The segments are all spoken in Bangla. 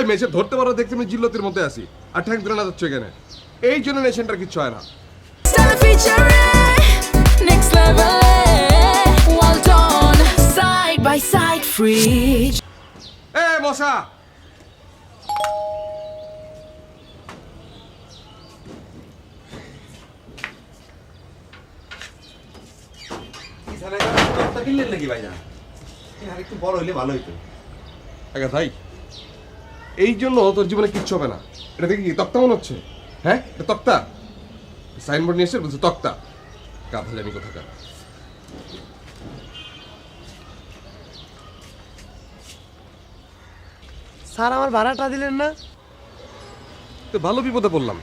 ওই মেসে ধরতে পারো দেখতে আমি জিল্লতির মধ্যে আছি। আর ঠ্যাং ধরে না যাচ্ছে এখানে। এই জন্য নেশনটার কিচ্ছু হয় না. এ মশা! কিনলেন নাকি ভাইজান? একটু বড় হইলে ভালো হইতো। আগে ভাই এই জন্য তোর জীবনে কিচ্ছু হবে না। এটা দেখি কি? তক্তা মনে হচ্ছে? হ্যাঁ? এটা তক্তা? সাইনবোর্ড নিয়ে এসে বলছে তক্তা। গাধা জানি কোথাকার? স্যার আমার ভাড়াটা দিলেন না? তো ভালো বিপদে পড়লাম।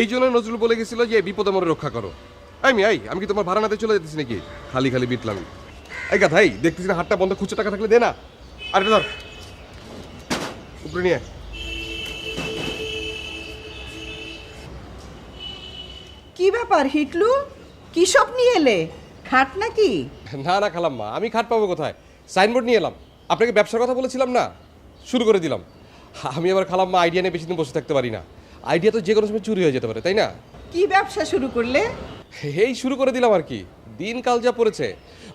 এই জন্য নজরুল বলে গেছিল যে বিপদে মরে রক্ষা করো। এই মি আই আমি কি তোমার ভাড়া নাতে চলে যেতেছি নাকি? খালি খালি বিটলাম। এই গা ভাই দেখতেছি না হাটটা বন্ধ খুচরো টাকা থাকলে দে না। আর এটা ধর। উপরে নিয়ে কি ব্যাপার হিটলু? কি সব নিয়ে এলে? খাট নাকি? না না খালাম্মা আমি খাট পাবো কোথায়? সাইনবোর্ড নিয়ে এলাম। আপনাকে ব্যবসার কথা বলেছিলাম না? শুরু করে দিলাম। আমি আবার খালাম্মা আইডিয়া নিয়ে বেশি দিন বসে থাকতে পারি না। আইডিয়া তো যে কোনো সময় চুরি হয়ে যেতে পারে তাই না? কি ব্যবসা শুরু করলে? এই শুরু করে দিলাম আর কি। দিনকাল যা পড়েছে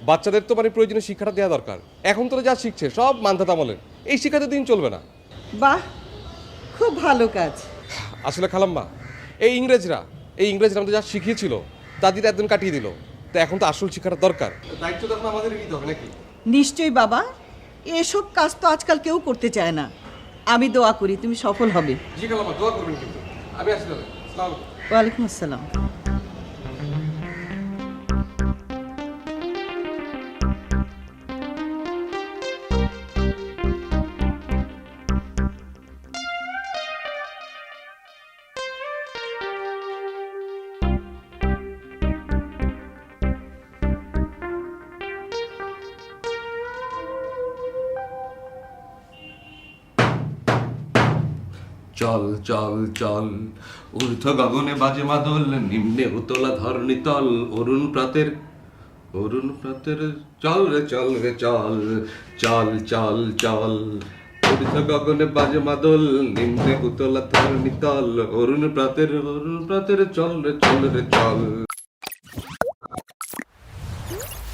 বাচ্চাদের তো মানে প্রয়োজনীয় শিক্ষাটা দেওয়া দরকার। এখন তোরা যা শিখছে সব মান্ধাত আমলের। এই শিক্ষাতে দিন চলবে না। বাহ খুব ভালো কাজ। আসলে খালাম্মা এই ইংরেজরা এই ইংরেজরা আমাদের যা শিখিয়েছিল তা দিতে একদিন কাটিয়ে দিল। তো এখন তো আসল শিক্ষাটা দরকার। দায়িত্ব তখন আমাদের নিতে হবে নাকি? নিশ্চয়ই বাবা এসব কাজ তো আজকাল কেউ করতে চায় না। আমি দোয়া করি তুমি সফল হবে। জি খালাম্মা দোয়া করবেন কিন্তু। আমি আসি তাহলে। আসসালামু আলাইকুম। ওয়ালাইকুম আসসালাম। চল চল চল। ঊর্ধ্ব গগনে বাজে মাদল, নিম্নে উতলা ধরণী তল অরুণ প্রাতের অরুণ প্রাতের, চল রে চল রে, চল চল চল চল। ঊর্ধ্ব গগনে বাজে মাদল, নিম্নে উতলা ধরণী তল অরুণ প্রাতের অরুণ প্রাতের, চল রে চল রে, চল।